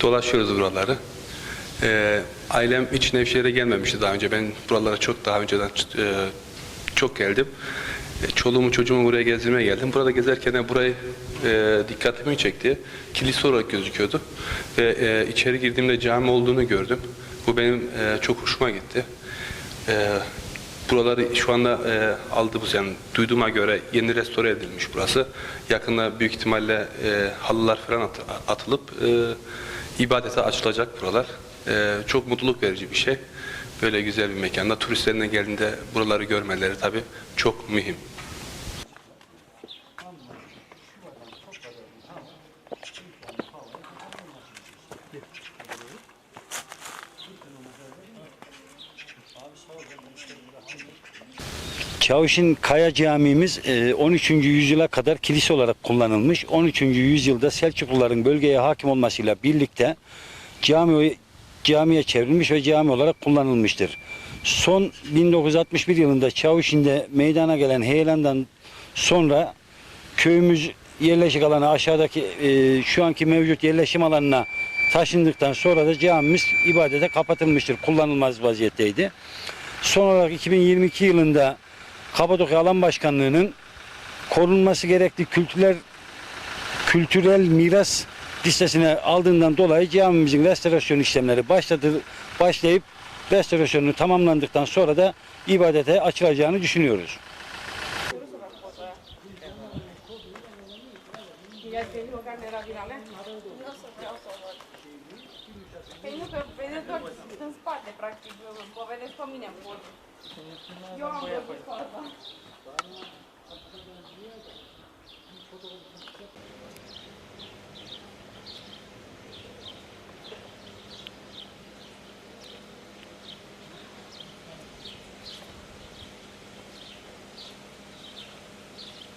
Dolaşıyoruz buraları. Ee, ailem hiç Nevşehir'e gelmemişti daha önce. Ben buralara çok daha önceden e, çok geldim. E, çoluğumu çocuğumu buraya gezdirmeye geldim. Burada gezerken de burayı e, dikkatimi çekti. Kilise olarak gözüküyordu. Ve e, içeri girdiğimde cami olduğunu gördüm. Bu benim e, çok hoşuma gitti. E, buraları şu anda e, aldığımız yani duyduğuma göre yeni restore edilmiş burası. Yakında büyük ihtimalle e, halılar falan at- atılıp e, ibadete açılacak buralar. E, çok mutluluk verici bir şey. Böyle güzel bir mekanda turistlerin de geldiğinde buraları görmeleri tabii çok mühim. Çavuş'un Kaya Camimiz e, 13. yüzyıla kadar kilise olarak kullanılmış. 13. yüzyılda Selçukluların bölgeye hakim olmasıyla birlikte cami camiye çevrilmiş ve cami olarak kullanılmıştır. Son 1961 yılında Çavuş'inde meydana gelen heyelandan sonra köyümüz yerleşik alanı aşağıdaki e, şu anki mevcut yerleşim alanına taşındıktan sonra da camimiz ibadete kapatılmıştır. Kullanılmaz vaziyetteydi. Son olarak 2022 yılında Kapadokya Alan Başkanlığı'nın korunması gerekli kültürel kültürel miras listesine aldığından dolayı camimizin restorasyon işlemleri başladı başlayıp restorasyonu tamamlandıktan sonra da ibadete açılacağını düşünüyoruz. Finale. Nu că vedeți doar în spate, practic. Vă vedeți pe mine în Я